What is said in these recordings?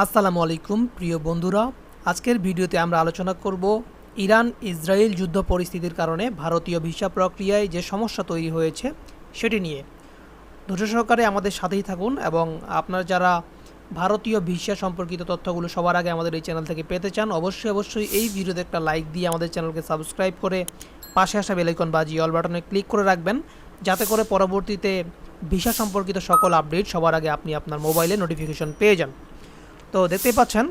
আসসালামু আলাইকুম, প্রিয় বন্ধুরা। আজকের ভিডিওতে আমরা আলোচনা করব ইরান ইসরায়েল যুদ্ধ পরিস্থিতির কারণে ভারতীয় ভিসা প্রক্রিয়ায় যে সমস্যা তৈরি হয়েছে, সেটি নিয়ে। ধৈর্য সহকারে আমাদের সাথেই থাকুন এবং আপনার যারা ভারতীয় ভিসা সম্পর্কিত তথ্যগুলো সবার আগে আমাদের এই চ্যানেল থেকে পেতে চান, অবশ্যই অবশ্যই এই ভিডিওতে একটা লাইক দিয়ে আমাদের চ্যানেলকে সাবস্ক্রাইব করে পাশে আসা বেলাইকন বাজি অল বাটনে ক্লিক করে রাখবেন। যাতে করে পরবর্তীতে ভিসা সম্পর্কিত সকল আপডেট সবার আগে আপনি আপনার মোবাইলে নোটিফিকেশন পেয়ে যান। তো দেখতেই পাচ্ছেন,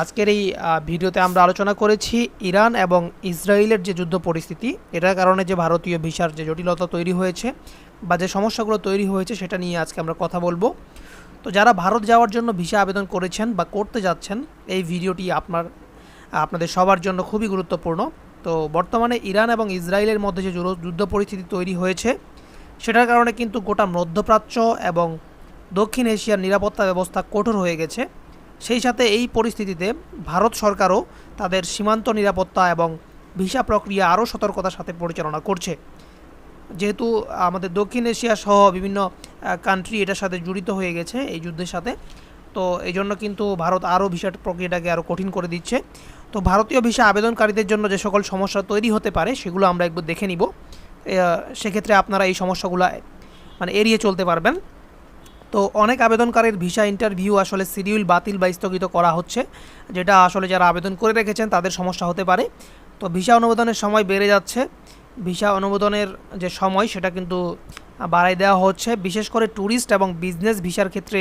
আজকের এই ভিডিওতে আমরা আলোচনা করেছি ইরান এবং ইসরায়েলের যে যুদ্ধ পরিস্থিতি, এটার কারণে যে ভারতীয় ভিসার যে জটিলতা তৈরি হয়েছে বা যে সমস্যাগুলো তৈরি হয়েছে সেটা নিয়ে আজকে আমরা কথা বলব। তো যারা ভারত যাওয়ার জন্য ভিসা আবেদন করেছেন বা করতে যাচ্ছেন, এই ভিডিওটি আপনার, আপনাদের সবার জন্য খুবই গুরুত্বপূর্ণ। তো বর্তমানে ইরান এবং ইসরায়েলের মধ্যে যে যুদ্ধ পরিস্থিতি তৈরি হয়েছে, সেটার কারণে কিন্তু গোটা মধ্যপ্রাচ্য এবং দক্ষিণ এশিয়ার নিরাপত্তা ব্যবস্থা কঠোর হয়ে গেছে। সেই সাথে এই পরিস্থিতিতে ভারত সরকারও তাদের সীমান্ত নিরাপত্তা এবং ভিসা প্রক্রিয়া আরও সতর্কতার সাথে পরিচালনা করছে। যেহেতু আমাদের দক্ষিণ এশিয়া সহ বিভিন্ন কান্ট্রি এটার সাথে জড়িত হয়ে গেছে এই যুদ্ধের সাথে। তো এই জন্য কিন্তু ভারত আরও ভিসা প্রক্রিয়াটাকে আরও কঠিন করে দিচ্ছে। তো ভারতীয় ভিসা আবেদনকারীদের জন্য যে সকল সমস্যা তৈরি হতে পারে সেগুলো আমরা একবার দেখে নিব। সেক্ষেত্রে আপনারা এই সমস্যাগুলো মানে এড়িয়ে চলতে পারবেন। তো অনেক আবেদনকারীর ভিসা ইন্টারভিউ আসলে শিডিউল বাতিল বা স্থগিত করা হচ্ছে, যেটা আসলে যারা আবেদন করে রেখেছেন তাদের সমস্যা হতে পারে। তো ভিসা অনুমোদনের সময় বেড়ে যাচ্ছে। ভিসা অনুমোদনের যে সময় সেটা কিন্তু বাড়াই দেওয়া হচ্ছে। বিশেষ করে ট্যুরিস্ট এবং বিজনেস ভিসার ক্ষেত্রে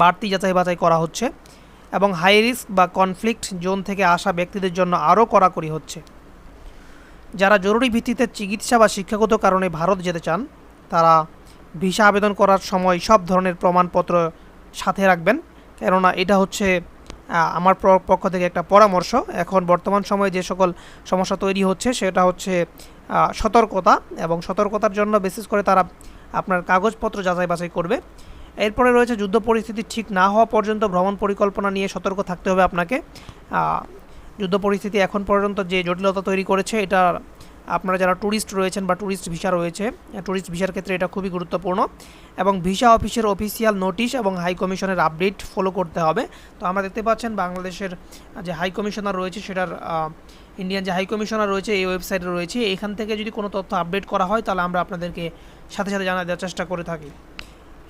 বাড়তি যাচাই বাছাই করা হচ্ছে এবং হাই রিস্ক বা কনফ্লিক্ট জোন থেকে আসা ব্যক্তিদের জন্য আরও কড়াকড়ি হচ্ছে। যারা জরুরি ভিত্তিতে চিকিৎসা বা শিক্ষাগত কারণে ভারত যেতে চান, তারা ভিসা আবেদন করার সময় সব ধরনের প্রমাণপত্র সাথে রাখবেন। কেননা এটা হচ্ছে আমার পক্ষ থেকে একটা পরামর্শ। এখন বর্তমান সময়ে যে সকল সমস্যা তৈরি হচ্ছে, সেটা হচ্ছে সতর্কতা এবং সতর্কতার জন্য বিশেষ করে তারা আপনার কাগজপত্র যাচাই বাছাই করবে। এরপরে রয়েছে যুদ্ধ পরিস্থিতি ঠিক না হওয়া পর্যন্ত ভ্রমণ পরিকল্পনা নিয়ে সতর্ক থাকতে হবে আপনাকে। যুদ্ধ পরিস্থিতি এখন পর্যন্ত যে জটিলতা তৈরি করেছে, এটা আপনারা যারা ট্যুরিস্ট রয়েছেন বা ট্যুরিস্ট ভিসা রয়েছে ট্যুরিস্ট ভিসার ক্ষেত্রে এটা খুবই গুরুত্বপূর্ণ এবং ভিসা অফিসের অফিসিয়াল নোটিশ এবং হাই কমিশনের আপডেট ফলো করতে হবে। তো আমরা দেখতে পাচ্ছেন বাংলাদেশের যে হাই কমিশনার রয়েছে সেটার ইন্ডিয়ান যে হাই কমিশনার রয়েছে এই ওয়েবসাইটে রয়েছে। এখান থেকে যদি কোনো তথ্য আপডেট করা হয় তাহলে আমরা আপনাদেরকে সাথে সাথে জানা দেওয়ার চেষ্টা করে থাকি।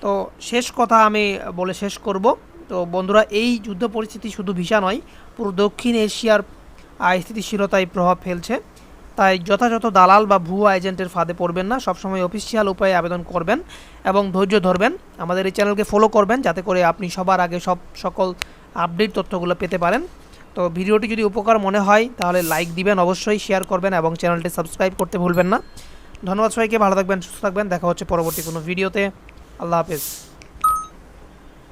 তো শেষ কথা আমি বলে শেষ করব। তো বন্ধুরা, এই যুদ্ধ পরিস্থিতি শুধু ভিসা নয়, পুরো দক্ষিণ এশিয়ার স্থিতিশীলতায় প্রভাব ফেলছে। তাই যথাযথ দালাল বা ভুয়া এজেন্টের ফাঁদে পড়বেন না। সবসময় অফিসিয়াল উপায়ে আবেদন করবেন এবং ধৈর্য ধরবেন। আমাদের এই চ্যানেলকে ফলো করবেন যাতে করে আপনি সবার আগে সব সকল আপডেট তথ্যগুলো পেতে পারেন। তো ভিডিওটি যদি উপকার মনে হয়, তাহলে লাইক দিবেন, অবশ্যই শেয়ার করবেন এবং চ্যানেলটি সাবস্ক্রাইব করতে ভুলবেন না। ধন্যবাদ সবাইকে, ভালো থাকবেন, সুস্থ থাকবেন। দেখা হচ্ছে পরবর্তী কোনো ভিডিওতে আল্লাহ হাফেজ।